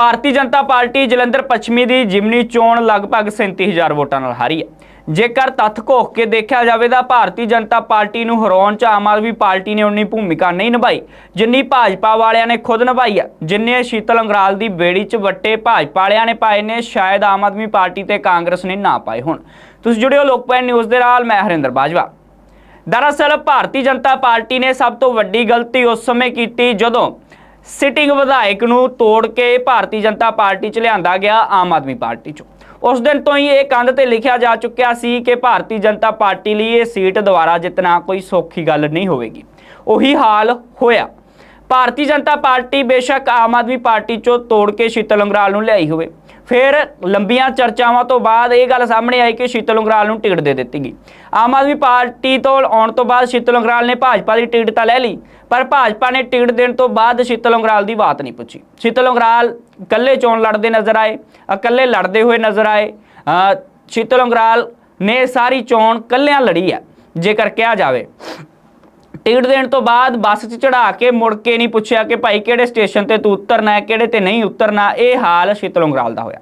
ਭਾਰਤੀ Janata party Jalandhar ਪੱਛਮੀ ਦੀ ਜਿਮਨੀ ਚੋਣ ਲਗਭਗ 37000 ਵੋਟਾਂ ਨਾਲ ਹਾਰੀ ਹੈ। ਜੇਕਰ ਤੱਥ ਘੋਖ ਕੇ ਦੇਖਿਆ ਜਾਵੇ ਤਾਂ ਭਾਰਤੀ ਜਨਤਾ ਪਾਰਟੀ ਨੂੰ ਹਰਾਉਣ ਚ ਆਮ ਆਦਮੀ ਪਾਰਟੀ ਨੇ ਉਨੀ ਭੂਮਿਕਾ ਨਹੀਂ ਨਿਭਾਈ, ਜਿੰਨੀ ਭਾਜਪਾ ਵਾਲਿਆਂ ਨੇ ਖੁਦ ਨਿਭਾਈ ਹੈ। ਜਿੰਨੇ ਸ਼ੀਤਲ ਅੰਗਰਾਲ ਦੀ ਬੇੜੀ ਚ ਵੱਟੇ ਭਾਜਪਾ ਵਾਲਿਆਂ ਨੇ ਪਾਏ ਨੇ, ਸ਼ਾਇਦ ਆਮ ਆਦਮੀ ਪਾਰਟੀ ਤੇ ਕਾਂਗਰਸ ਨੇ ਨਾ ਪਾਏ ਹੁਣ। ਤੁਸੀਂ ਜੁੜਿਓ ਲੋਕਪਾਲ ਨਿਊਜ਼ ਦੇ ਨਾਲ, ਮੈਂ ਹਰਿੰਦਰ ਬਾਜਵਾ। ਦਰਅਸਲ ਭਾਰਤੀ ਜਨਤਾ ਪਾਰਟੀ ਨੇ ਸਭ ਤੋਂ ਵੱਡੀ ਗਲਤੀ ਉਸ ਸਮੇਂ ਕੀਤੀ ਜਦੋਂ ਸਿਟਿੰਗ ਵਿਧਾਇਕ ਨੂੰ ਤੋੜ ਕੇ ਭਾਰਤੀ ਜਨਤਾ ਪਾਰਟੀ ਚ ਲਿਆਂਦਾ ਗਿਆ ਆਮ ਆਦਮੀ ਪਾਰਟੀ ਚ। ਉਸ ਦਿਨ ਤੋਂ ਹੀ ਇਹ ਕੰਧ ਤੇ ਲਿਖਿਆ ਜਾ ਚੁੱਕਿਆ ਸੀ ਕਿ ਭਾਰਤੀ ਜਨਤਾ ਪਾਰਟੀ ਲਈ ਇਹ ਸੀਟ ਦੁਬਾਰਾ ਜਿੱਤਣਾ ਕੋਈ ਸੌਖੀ ਗੱਲ ਨਹੀਂ ਹੋਵੇਗੀ। ਉਹੀ ਹਾਲ ਹੋਇਆ। ਭਾਰਤੀ ਜਨਤਾ ਪਾਰਟੀ ਬੇਸ਼ੱਕ ਆਮ ਆਦਮੀ ਪਾਰਟੀ ਚੋਂ ਤੋੜ ਕੇ ਸ਼ੀਤਲ ਅੰਗਰਾਲ ਨੂੰ ਲਿਆਈ ਹੋਵੇ। ਫਿਰ ਲੰਬੀਆਂ ਚਰਚਾਵਾਂ ਤੋਂ ਬਾਅਦ ਇਹ ਗੱਲ ਸਾਹਮਣੇ ਆਈ ਕਿ ਸ਼ੀਤਲ ਅੰਗਰਾਲ ਨੂੰ ਟਿਕਟ ਦੇ ਦਿੱਤੀ ਗਈ। ਆਮ ਆਦਮੀ ਪਾਰਟੀ ਤੋਂ ਆਉਣ ਤੋਂ ਬਾਅਦ ਸ਼ੀਤਲ ਅੰਗਰਾਲ ਨੇ ਭਾਜਪਾ ਦੀ ਟਿਕਟ ਤਾਂ ਲੈ ਲਈ, ਪਰ ਭਾਜਪਾ ਨੇ ਟਿਕਟ ਦੇਣ ਤੋਂ ਬਾਅਦ ਸ਼ੀਤਲ ਅੰਗਰਾਲ ਦੀ ਬਾਤ ਨਹੀਂ ਪੁੱਛੀ। ਸ਼ੀਤਲ ਅੰਗਰਾਲ ਇਕੱਲੇ ਚੋਣ ਲੜਦੇ ਨਜ਼ਰ ਆਏ, ਇਕੱਲੇ ਲੜਦੇ ਹੋਏ ਨਜ਼ਰ ਆਏ। ਸ਼ੀਤਲ ਅੰਗਰਾਲ ਨੇ ਸਾਰੀ ਚੋਣ ਇਕੱਲਿਆਂ ਲੜੀ ਹੈ ਜੇਕਰ ਕਿਹਾ ਜਾਵੇ। ਟਿਕਟ ਦੇਣ ਤੋਂ ਬਾਅਦ ਬੱਸ 'ਚ ਚੜਾ ਕੇ ਮੁੜ ਕੇ ਨਹੀਂ ਪੁੱਛਿਆ ਕਿ ਭਾਈ ਕਿਹੜੇ ਸਟੇਸ਼ਨ ਤੇ ਤੂੰ ਉਤਰਨਾ ਹੈ, ਕਿਹੜੇ ਤੇ ਨਹੀਂ ਉਤਰਨਾ, ਇਹ ਹਾਲ ਸ਼ੀਤਲ ਉਂਗਰਾਲ ਦਾ ਹੋਇਆ।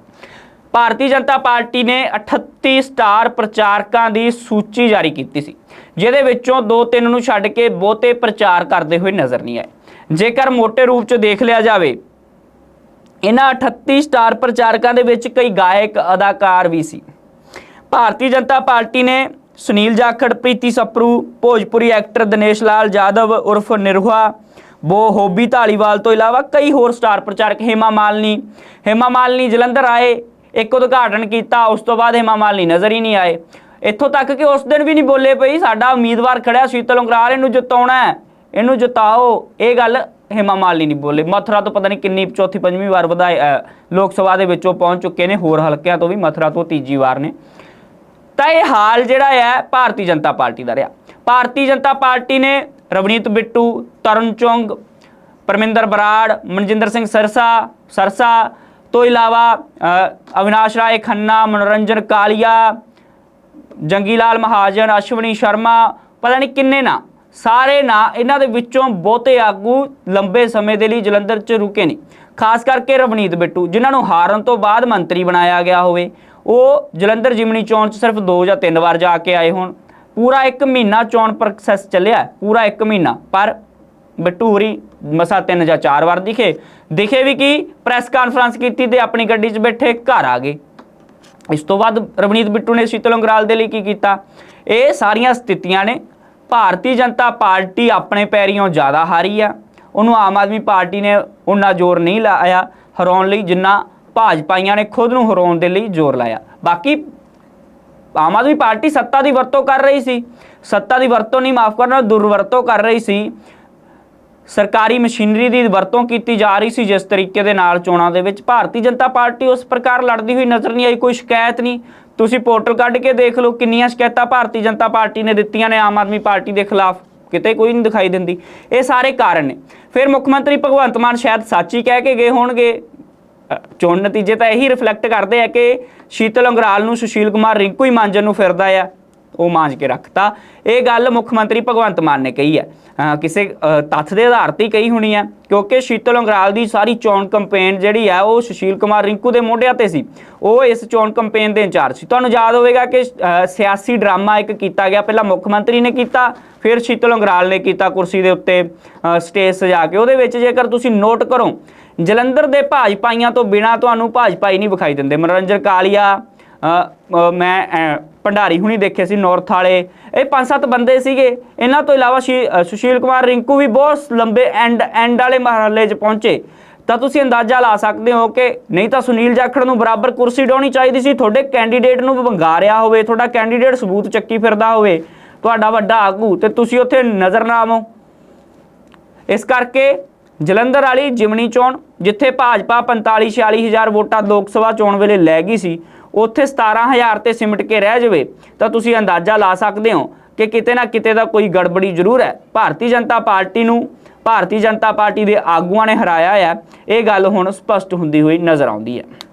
ਭਾਰਤੀ ਜਨਤਾ ਪਾਰਟੀ ਨੇ 38 ਸਟਾਰ ਪ੍ਰਚਾਰਕਾਂ ਦੀ ਸੂਚੀ ਜਾਰੀ ਕੀਤੀ ਸੀ, ਜਿਹਦੇ ਵਿੱਚੋਂ ਦੋ ਤਿੰਨ ਨੂੰ ਛੱਡ ਕੇ ਬਹੁਤੇ ਪ੍ਰਚਾਰ ਕਰਦੇ ਹੋਏ ਨਜ਼ਰ ਨਹੀਂ ਆਏ। ਜੇਕਰ ਮੋٹے ਰੂਪ 'ਚ ਦੇਖ ਲਿਆ ਜਾਵੇ, ਇਹਨਾਂ 38 ਸਟਾਰ ਪ੍ਰਚਾਰਕਾਂ ਦੇ ਵਿੱਚ ਕਈ ਗਾਇਕ, ਅਦਾਕਾਰ ਵੀ ਸੀ। ਭਾਰਤੀ ਜਨਤਾ ਪਾਰਟੀ ਨੇ ਸੁਨੀਲ ਜਾਖੜ, ਪ੍ਰੀਤੀ ਸਪਰੂ, ਭੋਜਪੁਰੀ ਐਕਟਰ ਦਿਨੇਸ਼ ਲਾਲ, ਜਾਦਵ ਉਰਫ ਨਿਰਹੁਆ ਬੋ ਹੋਬੀ ਢਾਲੀਵਾਲ ਤੋਂ ਇਲਾਵਾ ਕਈ ਹੋਰ ਸਟਾਰ ਪ੍ਰਚਾਰਕ ਹੇਮਾ ਮਾਲਨੀ। ਹੇਮਾ ਮਾਲਨੀ ਜਲੰਧਰ ਆਏ, ਇੱਕ ਉਦਘਾਟਨ ਕੀਤਾ, ਉਸ ਤੋਂ ਬਾਅਦ ਹੇਮਾ ਮਾਲਨੀ ਨਜ਼ਰ ਹੀ ਨਹੀਂ ਆਏ। ਇੱਥੋਂ ਤੱਕ ਕਿ ਉਸ ਦਿਨ ਵੀ ਨਹੀਂ ਬੋਲੇ ਪਈ, ਸਾਡਾ ਉਮੀਦਵਾਰ ਖੜਿਆ ਸ਼ੀਤਲ ਉਂਗਰਾਲ ਇਹਨੂੰ ਜਿਤਾਉਣਾ ਇਹਨੂੰ ਜਿਤਾਓ। ਇਹ ਗੱਲ ਹੇਮਾ ਮਾਲਨੀ ਨਹੀਂ ਬੋਲੇ। ਮਥੁਰਾ ਤੋਂ ਪਤਾ ਨਹੀਂ ਕਿੰਨੀ ਚੌਥੀ ਪੰਜਵੀਂ ਵਾਰ ਵਧਾਏ ਲੋਕ ਸਭਾ ਦੇ ਵਿੱਚ ਉਹ ਪਹੁੰਚ ਚੁੱਕੇ ਨੇ, ਹੋਰ ਹਲਕਿਆਂ ਤੋਂ ਵੀ, ਮਥੁਰਾ ਤੋਂ ਤੀਜੀ ਵਾਰ ਨੇ। ਤਾਂ ਇਹ ਹਾਲ ਜਿਹੜਾ ਹੈ ਭਾਰਤੀ ਜਨਤਾ ਪਾਰਟੀ ਦਾ ਰਿਹਾ। ਭਾਰਤੀ ਜਨਤਾ ਪਾਰਟੀ ਨੇ ਰਵਨੀਤ ਬਿੱਟੂ ਤਰਨ ਚੁੰਗ, ਪਰਮਿੰਦਰ ਬਰਾੜ, ਮਨਜਿੰਦਰ ਸਿੰਘ ਸਰਸਾ ਸਰਸਾ ਤੋਂ ਇਲਾਵਾ ਅਵਿਨਾਸ਼ ਰਾਏ ਖੰਨਾ, ਮਨੋਰੰਜਨ ਕਾਲੀਆ ਜੰਗੀ ਲਾਲ ਮਹਾਜਨ, ਅਸ਼ਵਨੀ ਸ਼ਰਮਾ, ਪਤਾ ਨਹੀਂ ਕਿੰਨੇ ਨਾ, ਸਾਰੇ ਨਾ ਇਹਨਾਂ ਦੇ ਵਿੱਚੋਂ ਬਹੁਤੇ ਆਗੂ ਲੰਬੇ ਸਮੇਂ ਦੇ ਲਈ ਜਲੰਧਰ 'ਚ ਰੁਕੇ ਨੇ। ਖਾਸ ਕਰਕੇ ਰਵਨੀਤ ਬਿੱਟੂ, ਜਿਨ੍ਹਾਂ ਨੂੰ ਹਾਰਨ ਤੋਂ ਬਾਅਦ ਮੰਤਰੀ ਬਣਾਇਆ ਗਿਆ ਹੋਵੇ ਉਹ ਜਲੰਧਰ ਜਿਮਨੀ ਚੋਣ 'ਚ ਸਿਰਫ ਦੋ ਜਾਂ ਤਿੰਨ ਵਾਰ ਜਾ ਕੇ ਆਏ ਹੋਣ। ਪੂਰਾ 1 ਮਹੀਨਾ ਚੋਣ ਪ੍ਰੋਸੈਸ ਚੱਲਿਆ ਪੂਰਾ 1 ਮਹੀਨਾ। ਪਰ ਬਿੱਟੂ ਹੋਰੀ ਮਸਾ ਤਿੰਨ ਜਾਂ ਚਾਰ ਵਾਰ ਦਿਖੇ। ਦਿਖੇ ਵੀ ਕੀ? ਪ੍ਰੈਸ ਕਾਨਫਰੰਸ ਕੀਤੀ ਤੇ ਆਪਣੀ ਗੱਡੀ 'ਚ ਬੈਠੇ ਘਰ ਆ ਗਏ। ਇਸ ਤੋਂ ਬਾਅਦ ਰਵਨੀਤ ਬਿੱਟੂ ਨੇ ਸ਼ੀਤਲ ਅੰਗਰਾਲ ਦੇ ਲਈ ਕੀ ਕੀਤਾ? ਇਹ ਸਾਰੀਆਂ ਸਥਿਤੀਆਂ ਨੇ। ਭਾਰਤੀ ਜਨਤਾ ਪਾਰਟੀ ਆਪਣੇ ਪੈਰੀਆਂ ਜ਼ਿਆਦਾ ਹਾਰੀ ਆ। ਉਹਨੂੰ ਆਮ ਆਦਮੀ ਪਾਰਟੀ ਨੇ ਉਹਨਾਂ ਜ਼ੋਰ ਨਹੀਂ ਲਾਇਆ। ਹਰਾਉਣ ਲਈ ਜਿੰਨਾ ਭਾਜਪਾਈਆਂ ਨੇ ਖੁਦ ਨੂੰ ਹਰਾਉਣ ਦੇ ਲਈ ਜ਼ੋਰ ਲਾਇਆ। ਬਾਕੀ ਆਮ ਆਦਮੀ ਪਾਰਟੀ ਸੱਤਾ ਦੀ ਵਰਤੋਂ ਕਰ ਰਹੀ ਸੀ। ਸੱਤਾ ਦੀ ਵਰਤੋਂ ਨਹੀਂ, ਮਾਫ ਕਰਨਾ, ਦੁਰਵਰਤੋਂ ਕਰ ਰਹੀ ਸੀ। ਸਰਕਾਰੀ ਮਸ਼ੀਨਰੀ ਦੀ ਵਰਤੋਂ ਕੀਤੀ ਜਾ ਰਹੀ ਸੀ, ਜਿਸ ਤਰੀਕੇ ਦੇ ਨਾਲ ਚੋਣਾਂ ਦੇ ਵਿੱਚ ਭਾਰਤੀ ਜਨਤਾ ਪਾਰਟੀ ਉਸ ਪ੍ਰਕਾਰ ਲੜਦੀ ਹੋਈ ਨਜ਼ਰ ਨਹੀਂ ਆਈ, ਕੋਈ ਸ਼ਿਕਾਇਤ ਨਹੀਂ। ਤੁਸੀਂ ਪੋਰਟਲ ਕੱਢ ਕੇ ਦੇਖ ਲਓ ਕਿੰਨੀਆਂ ਸ਼ਿਕਾਇਤਾਂ ਭਾਰਤੀ ਜਨਤਾ ਪਾਰਟੀ ਨੇ ਦਿੱਤੀਆਂ ਨੇ ਆਮ ਆਦਮੀ ਪਾਰਟੀ ਦੇ ਖਿਲਾਫ। ਕਿਤੇ ਕੋਈ ਨਹੀਂ ਦਿਖਾਈ ਦਿੰਦੀ। ਇਹ ਸਾਰੇ ਕਾਰਨ ਨੇ। ਫਿਰ ਮੁੱਖ ਮੰਤਰੀ ਭਗਵੰਤ ਮਾਨ ਸ਼ਾਇਦ ਸੱਚ ਹੀ ਕਹਿ ਕੇ ਗਏ ਹੋਣਗੇ। ਚੋਣ ਨਤੀਜੇ ਤਾਂ ਇਹੀ ਰਿਫਲੈਕਟ ਕਰਦੇ ਆ ਕਿ ਸ਼ੀਤਲ ਅੰਗਰਾਲ ਨੂੰ ਸੁਸ਼ੀਲ ਕੁਮਾਰ ਰਿੰਕੂ ਹੀ ਮਾਂਜਣ ਨੂੰ ਫਿਰਦਾ ਆ। ਉਹ ਮਾਂਜ ਕੇ ਰੱਖਤਾ। ਇਹ ਗੱਲ ਮੁੱਖ ਮੰਤਰੀ ਭਗਵੰਤ ਮਾਨ ਨੇ ਕਹੀ ਹੈ। ਕਿਸੇ ਤੱਥ ਦੇ ਆਧਾਰ ਤੇ ਕਹੀ ਹੋਣੀ ਹੈ, ਕਿਉਂਕਿ ਸ਼ੀਤਲ ਅੰਗਰਾਲ ਦੀ ਸਾਰੀ ਚੋਣ ਕੰਪੇਨ ਜਿਹੜੀ ਹੈ, ਉਹ ਸੁਸ਼ੀਲ ਕੁਮਾਰ ਰਿੰਕੂ ਦੇ ਮੋਢਿਆਂ ਤੇ ਸੀ। ਉਹ ਇਸ ਚੋਣ ਕੰਪੇਨ ਦੇ ਇੰਚਾਰਜ ਸੀ। ਤੁਹਾਨੂੰ ਯਾਦ ਹੋਵੇਗਾ ਕਿ ਸਿਆਸੀ ਡਰਾਮਾ ਇੱਕ ਕੀਤਾ ਗਿਆ। ਪਹਿਲਾਂ ਮੁੱਖ ਮੰਤਰੀ ਨੇ ਕੀਤਾ, ਫਿਰ ਸ਼ੀਤਲ ਅੰਗਰਾਲ ਨੇ ਕੀਤਾ ਕੁਰਸੀ ਦੇ ਉੱਤੇ ਸਟੇਜ ਸਜਾ ਕੇ। ਉਹਦੇ ਵਿੱਚ ਜੇਕਰ ਤੁਸੀਂ ਨੋਟ ਕਰੋ, ਜਲੰਧਰ ਦੇ ਭਾਜਪਾਈਆਂ ਤੋਂ ਬਿਨਾ ਤੁਹਾਨੂੰ ਭਾਜਪਾਈ ਨਹੀਂ ਵਿਖਾਈ ਦਿੰਦੇ। ਮਨੋਰੰਜਨ ਕਾਲੀਆ ਮੈਂ ਭੰਡਾਰੀ ਹੁਣੀ ਦੇਖੇ ਸੀ ਨਾਰਥ ਵਾਲੇ। ਇਹ ਪੰਜ ਸੱਤ ਬੰਦੇ ਸੀਗੇ। ਇਹਨਾਂ ਤੋਂ ਇਲਾਵਾ ਸ਼ੀ- ਸੁਸ਼ੀਲ ਕੁਮਾਰ, ਰਿੰਕੂ ਵੀ ਬਹੁਤ ਲੰਬੇ ਐਂਡ ਐਂਡ ਵਾਲੇ ਮਹੱਲੇ 'ਚ ਪਹੁੰਚੇ। ਤਾਂ ਤੁਸੀਂ ਅੰਦਾਜ਼ਾ ਲਾ ਸਕਦੇ ਹੋ ਕਿ ਨਹੀਂ ਤਾਂ ਸੁਨੀਲ ਜਾਖੜ ਨੂੰ ਬਰਾਬਰ ਕੁਰਸੀ ਡਾਉਣੀ ਚਾਹੀਦੀ ਸੀ। ਤੁਹਾਡੇ ਕੈਂਡੀਡੇਟ ਨੂੰ ਵੰਗਾਰਿਆ ਹੋਵੇ, ਤੁਹਾਡਾ ਕੈਂਡੀਡੇਟ ਸਬੂਤ ਚੱਕੀ ਫਿਰਦਾ ਹੋਵੇ। ਤੁਹਾਡਾ ਵੱਡਾ ਆਗੂ ਤੇ ਤੁਸੀਂ ਉੱਥੇ ਨਜ਼ਰ ਨਾ ਆਵੋ। ਇਸ ਕਰਕੇ ਜਲੰਧਰ ਵਾਲੀ ਜਿਮਣੀ ਚੋਣ, ਜਿੱਥੇ ਭਾਜਪਾ 45 46 ਹਜ਼ਾਰ ਵੋਟਾਂ ਲੋਕ ਸਭਾ ਚੋਣ ਵੇਲੇ ਲੈ ਗਈ ਸੀ ਉੱਥੇ 17000 ਤੇ ਸਿਮਟ ਕੇ ਰਹਿ ਜਾਵੇ, ਤਾਂ ਤੁਸੀਂ ਅੰਦਾਜ਼ਾ ਲਾ ਸਕਦੇ ਹੋ ਕਿ ਕਿਤੇ ਨਾ ਕਿਤੇ ਦਾ ਕੋਈ ਗੜਬੜੀ ਜ਼ਰੂਰ ਹੈ। ਭਾਰਤੀ ਜਨਤਾ ਪਾਰਟੀ ਨੂੰ, ਭਾਰਤੀ ਜਨਤਾ ਪਾਰਟੀ ਦੇ ਆਗੂਆਂ ਨੇ ਹਰਾਇਆ ਹੈ ਇਹ ਗੱਲ ਹੁਣ ਸਪਸ਼ਟ ਹੁੰਦੀ ਹੋਈ ਨਜ਼ਰ ਆਉਂਦੀ ਹੈ।